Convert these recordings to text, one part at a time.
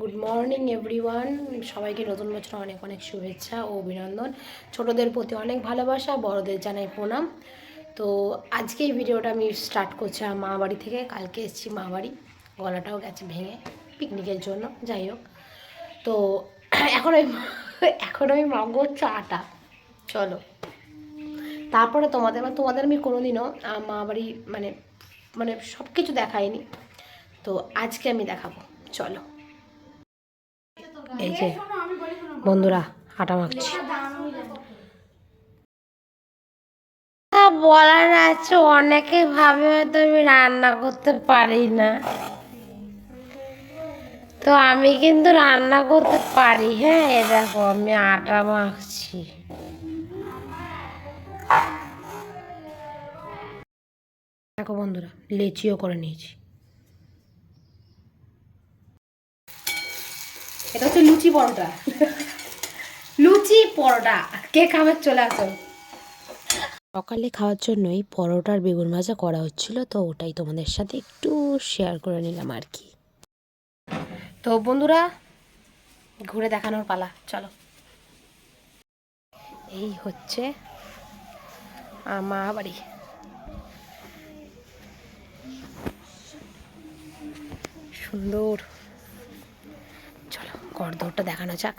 Good morning everyone সবাইকে নতুন বছর অনেক অনেক শুভেচ্ছা ও অভিনন্দন। ছোটদের প্রতি অনেক ভালোবাসা, বড়দের জানাই প্রণাম। তো আজকে এই ভিডিওটা আমি স্টার্ট করছি আমার মা বাড়ি থেকে। কালকে এসেছি মা বাড়ি। গলাটাও গেছে ভেঙে পিকনিকের জন্য, যাই হোক। তো এখন আমি এখন আমি মাগো চাটা। চলো। তারপরে তোমাদের মানে তোমাদের আমি কোনোদিনও মা বাড়ি মানে মানে সব কিছু দেখাইনি। তো আজকে আমি দেখাবো। চলো। এই যে বন্ধুরা আটা মাখছি। বলার আছে অনেকে ভাবে হয়তো আমি রান্না করতে পারি না। তো আমি কিন্তু রান্না করতে পারি হ্যাঁ এ দেখো আমি আটা মাখছি। দেখো বন্ধুরা লেচিও করে নিয়েছি এটা হচ্ছে লুচি পরোটা। লুচি পরোটা। কে খাবে? চলে আসো। সকালে খাওয়ার জন্যই পরোটার বেগুন ভাজা করা হচ্ছিল তো ওটাই তোমাদের সাথে একটু শেয়ার করে নিলাম আর কি। তো বন্ধুরা ঘুরে দেখানোর পালা চলো। এই হচ্ছে মা বাড়ি। সুন্দর। চলো ঘরদৌড়টা দেখানো যাক।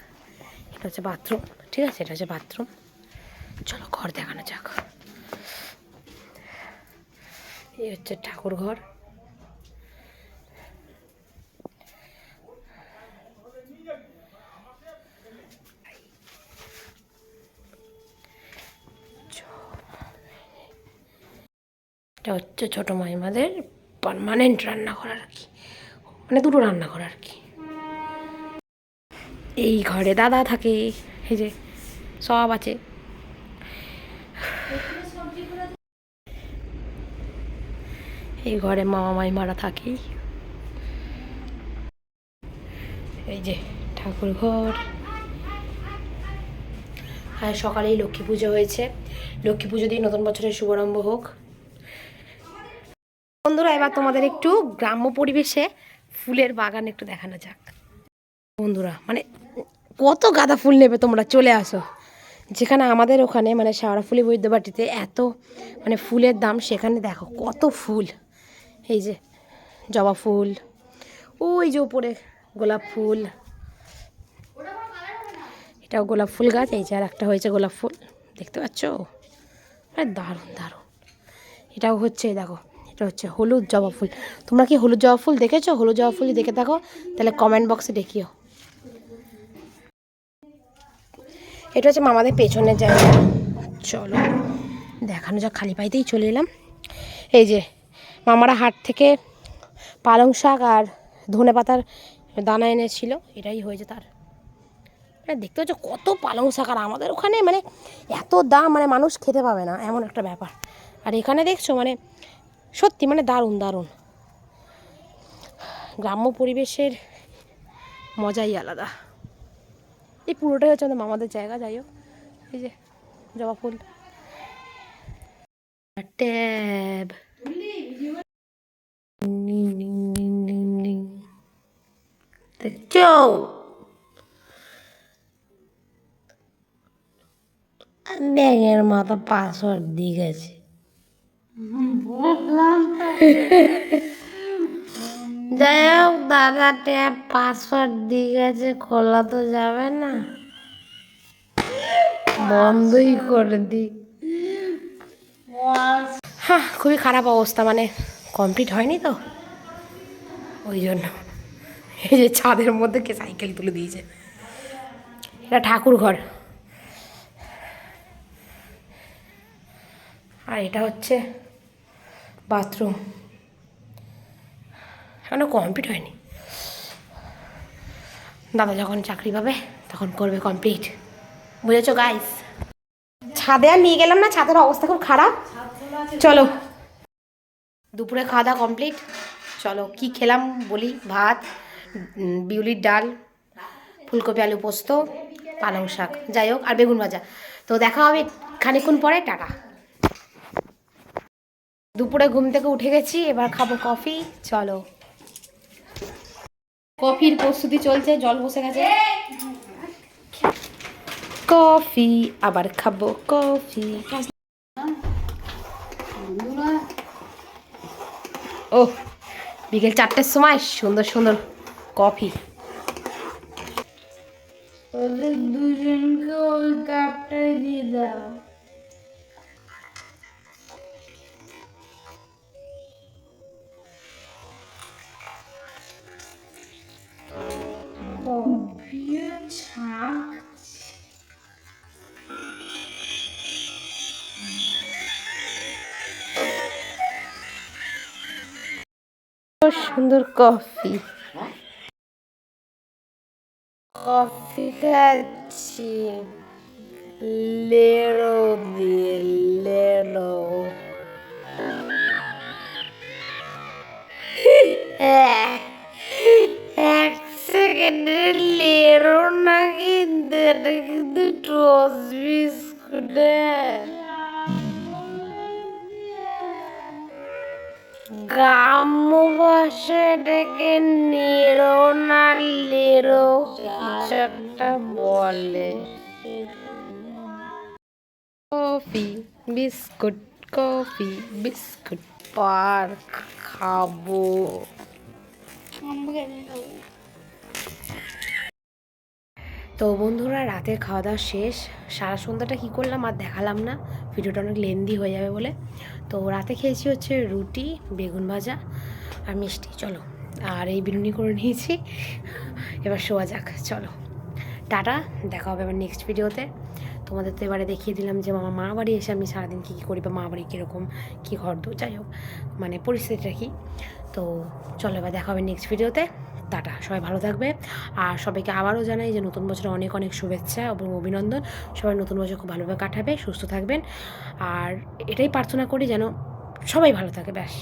এটা হচ্ছে বাথরুম, ঠিক আছে? এটা হচ্ছে বাথরুম। চলো ঘর দেখানো যাক। এই হচ্ছে ঠাকুর ঘর। এটা হচ্ছে ছোটো মাইমাদের পারমানেন্ট রান্নাঘর আর কি। মানে দুটো রান্না রান্নাঘর আর কি। এই ঘরে দাদা থাকে, এই যে সব আছে। এই ঘরে মামা মাইমারা থাকে এই যে ঠাকুর ঘর। আর সকালেই লক্ষ্মী পুজো হয়েছে। লক্ষ্মী পুজো দিয়ে নতুন বছরের শুভারম্ভ হোক। বন্ধুরা, এবার তোমাদের একটু গ্রাম্য পরিবেশে ফুলের বাগান একটু দেখানো যাক। বন্ধুরা মানে কত গাঁদা ফুল নেবে তোমরা? চলে আসো। যেখানে আমাদের ওখানে মানে শেওড়াফুলি বৈদ্যবাটিতে এত মানে ফুলের দাম সেখানে দেখো, কত ফুল। এই যে, জবা ফুল, ওই যে উপরে গোলাপ ফুল। এটাও গোলাপ ফুল গাছ, এই যে আর একটা হয়েছে গোলাপ ফুল। দেখতে পাচ্ছ? আরে দারুণ দারুণ। এটাও হচ্ছে, দেখো, এটা হচ্ছে হলুদ জবা ফুল। তোমরা কি হলুদ জবা ফুল দেখেছ? হলুদ জবা ফুল দেখে থাকো, তাহলে কমেন্ট বক্সে দেখিও। এটা হচ্ছে মামাদের পেছনের জায়গা। চলো, দেখানো যাক, খালি পাইতেই চলে এলাম। এই যে, মামারা হাট থেকে পালং শাক আর ধনে পাতার দানা এনেছিল, এটাই হয়েছে তার। মানে দেখতে হচ্ছে কত পালং শাক, আর আমাদের ওখানে মানে এত দাম মানে মানুষ খেতে পাবে না, এমন একটা ব্যাপার। আর এখানে দেখছ মানে সত্যি মানে দারুণ দারুণ। গ্রাম্য পরিবেশের মজাই আলাদা। এই পুরোটাই হচ্ছে আমাদের মামাদের জায়গা যাই হোক। এই যে জবা ফুল। ট্যাব দেখছ? ব্যাঙের মাথা পাসওয়ার্ড দিয়ে গেছে যাই হোক দাদা, ট্যাব পাসওয়ার্ড দিয়ে গেছে, খোলা তো যাবে না। বন্ধই করে দি হ্যাঁ খুবই খারাপ অবস্থা মানে কমপ্লিট হয়নি তো। ওই জন্য। এই যে ছাদের মধ্যে কে সাইকেল তুলে দিয়েছে। এটা ঠাকুর ঘর। আর এটা হচ্ছে বাথরুম এখনও কমপ্লিট হয়নি। দাদা যখন চাকরি পাবে, তখন করবে কমপ্লিট বুঝেছ গাইস ছাদে আর নিয়ে গেলাম না, ছাদের অবস্থা খুব খারাপ। চলো। দুপুরে খাওয়া দাওয়া কমপ্লিট চলো, কি খেলাম বলি? ভাত বিউলির ডাল, ফুলকপি, আলু পোস্ত, পালং শাক। যাই হোক, আর বেগুন ভাজা। তো দেখা হবে খানিক্ষণ পরে, টাটা। দুপুরে ঘুম থেকে উঠে গেছি, এবার খাব কফি চলো। কফির প্রস্তুতি চলছে জল বসে গেছে। কফি আবার খাব কফি। ও বিকেল চারটের সময় সুন্দর সুন্দর কফি। ওদের দুজনকে ওই কাপটাই দিয়ে দাও। ছাক সুন্দর কফি। কফি খাচ্ছি লেরো দিয়ে লেরো। গ্রাম্য ভাষায় এটাকে নেরো না লেরো কিছু একটা বলে। Coffee, biscuit coffee, biscuit park খাব। তো বন্ধুরা, রাতের খাওয়া দাওয়া শেষ। সারা সন্ধ্যাটা কী করলাম আর দেখালাম না। ভিডিওটা অনেক লেন্দি হয়ে যাবে বলে। তো রাতে খেয়েছি হচ্ছে রুটি, বেগুন ভাজা আর মিষ্টি। চলো, আর এই বিরুনি করে নিয়েছি। এবার শোয়া যাক, চলো। টাটা, দেখা হবে আবার নেক্সট ভিডিওতে তোমাদের তো এবারে দেখিয়ে দিলাম যে আমার মা বাড়ি এসে আমি সারাদিন কী কী করি বা মা বাড়ি কীরকম, কী ঘর দু, যাই হোক মানে পরিস্থিতিটা কী। তো চলো এবার দেখা হবে নেক্সট ভিডিওতে টাটা, সবাই ভালো থাকবে। আর সবাইকে আবারও জানাই যে নতুন বছরে অনেক অনেক শুভেচ্ছা এবং অভিনন্দন। সবাই নতুন বছর খুব ভালোভাবে কাটাবে, সুস্থ থাকবেন। আর এটাই প্রার্থনা করি যেন সবাই ভালো থাকে, ব্যাস।